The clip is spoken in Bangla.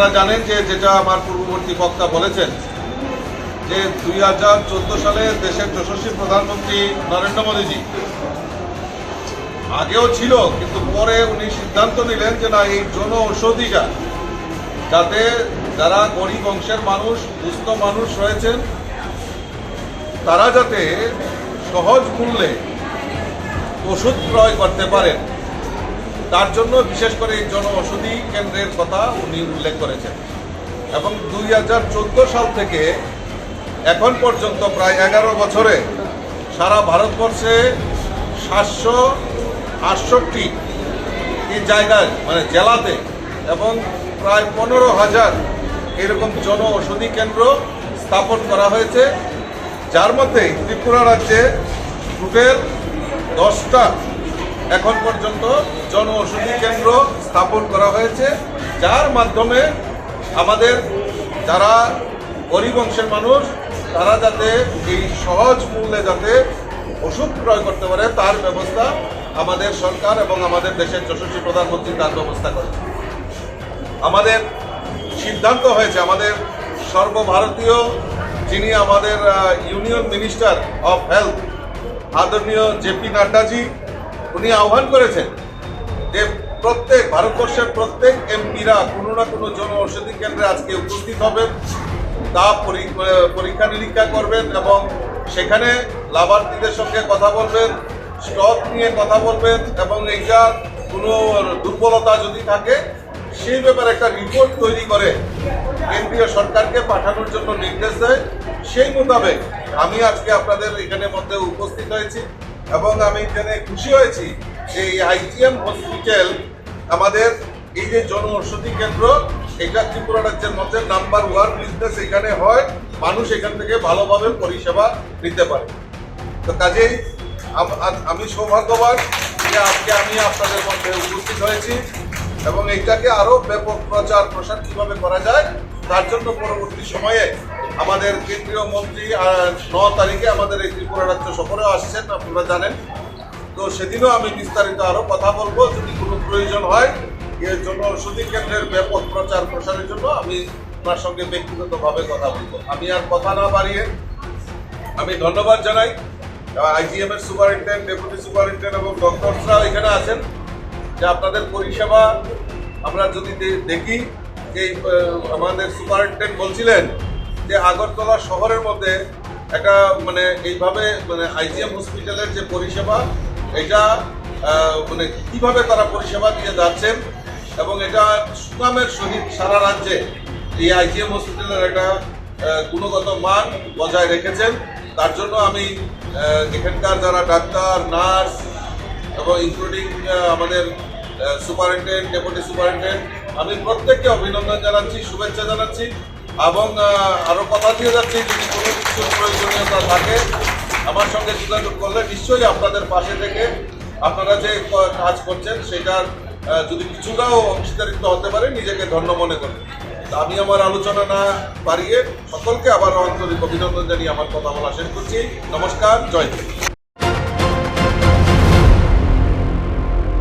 আপনারা জানেন যে যেটা আমার পূর্ববর্তী বক্তা বলেছেন, যে দুই হাজার চোদ্দ সালে দেশের যশস্বী প্রধানমন্ত্রী নরেন্দ্র মোদীজি, আগেও ছিল, কিন্তু পরে উনি সিদ্ধান্ত নিলেন যে না, এই জন ঔষধিটা যাতে যারা গরিব অংশের মানুষ, দুস্থ মানুষ রয়েছেন, তারা যাতে সহজ মূল্যে ওষুধ ক্রয় করতে পারেন। তার জন্য বিশেষ করে এই জন ঔষধি কেন্দ্রের কথা উনি উল্লেখ করেছেন। এবং দুই হাজার চোদ্দ সাল থেকে এখন পর্যন্ত প্রায় এগারো বছরে সারা ভারতবর্ষে সাতশো আটষট্টি জায়গায় মানে জেলাতে এবং প্রায় পনেরো হাজার এরকম জন ঔষধি কেন্দ্র স্থাপন করা হয়েছে। যার মধ্যে ত্রিপুরা রাজ্যে টোটাল দশটা এখন পর্যন্ত জন ঔষধি কেন্দ্র স্থাপন করা হয়েছে, যার মাধ্যমে আমাদের যারা গরিব অংশের মানুষ, তারা যাতে এই সহজ মূল্যে যাতে ওষুধ ক্রয় করতে পারে, তার ব্যবস্থা আমাদের সরকার এবং আমাদের দেশের যশস্বী প্রধানমন্ত্রী তার ব্যবস্থা করে আমাদের সিদ্ধান্ত হয়েছে, আমাদের সর্বভারতীয় যিনি আমাদের ইউনিয়ন মিনিস্টার অফ হেলথ, আদরণীয় জেপি নাড্ডাজি উনি আহ্বান করেছেন যে প্রত্যেক ভারতবর্ষের প্রত্যেক এমপিরা কোনো না কোনো জন ঔষধি কেন্দ্রে আজকে উপস্থিত হবেন তা পরি- পরীক্ষা নিরীক্ষা করবেন এবং সেখানে লাভার্থীদের সঙ্গে কথা বলবেন, স্টক নিয়ে কথা বলবেন এবং এইটার কোনো দুর্বলতা যদি থাকে, সেই ব্যাপারে একটা রিপোর্ট তৈরি করে কেন্দ্রীয় সরকারকে পাঠানোর জন্য নির্দেশ দেয়। সেই মোতাবেক আমি আজকে আপনাদের এখানে মধ্যে উপস্থিত হয়েছি। এবং আমি এখানে খুশি হয়েছি যে এই আইজিএম হসপিটাল আমাদের এই যে জন ঔষধি কেন্দ্র, এটা ত্রিপুরা রাজ্যের মধ্যে নাম্বার ওয়ান বিজনেস এখানে হয়। মানুষ এখান থেকে ভালোভাবে পরিষেবা নিতে পারে। তো কাজেই আমি সৌভাগ্যবান যে আজকে আমি আপনাদের মধ্যে উপস্থিত হয়েছি এবং এইটাকে আরও ব্যাপক প্রচার প্রসার কীভাবে করা যায়, তার জন্য পরবর্তী সময়ে আমাদের কেন্দ্রীয় মন্ত্রী ন তারিখে আমাদের এই ত্রিপুরা রাজ্য সফরে আসছেন, আপনারা জানেন। তো সেদিনও আমি বিস্তারিত আরও কথা বলব, যদি কোনো প্রয়োজন হয়, এর জন্য ওষুধি কেন্দ্রের ব্যাপক প্রচার প্রসারের জন্য আমি আপনার সঙ্গে ব্যক্তিগতভাবে কথা বলব। আমি আর কথা না বাড়িয়ে আমি ধন্যবাদ জানাই। আইজিএম এর সুপারিনটেন্ডেন্ট, ডেপুটি সুপারিনটেন্ডেন্ট এবং ডক্টরসরা এখানে আছেন, যে আপনাদের পরিষেবা আমরা যদি দেখি, যে আমাদের সুপারিনটেন্ডেন্ট বলছিলেন যে আগরতলা শহরের মধ্যে একটা মানে এইভাবে মানে আইজিএম হসপিটালের যে পরিষেবা, এটা মানে কীভাবে তারা পরিষেবা দিয়ে যাচ্ছেন এবং এটা সুনামের সহিত সারা রাজ্যে এই আইজিএম হসপিটালের একটা গুণগত মান বজায় রেখেছেন। তার জন্য আমি এখানকার যারা ডাক্তার, নার্স এবং ইনক্লুডিং আমাদের সুপারিনটেন্ডেন্ট, ডেপুটি সুপারিনটেন্ডেন্ট, আমি প্রত্যেককে অভিনন্দন জানাচ্ছি, শুভেচ্ছা জানাচ্ছি। এবং আহ, আরও কথা দিয়ে যাচ্ছি যদি কোনো কিছু প্রয়োজনীয়তা থাকে আমার সঙ্গে যোগাযোগ করলে নিশ্চয়ই আপনাদের পাশে থেকে আপনারা যে কাজ করছেন সেটার যদি কিছুটাও অংশীদারিত্ব হতে পারে নিজেকে ধন্য মনে করেন। আমি আমার আলোচনা না বাড়িয়ে সকলকে আবার আন্তরিক অভিনন্দন জানিয়ে আমার কথা বলা শেষ করছি। নমস্কার জয়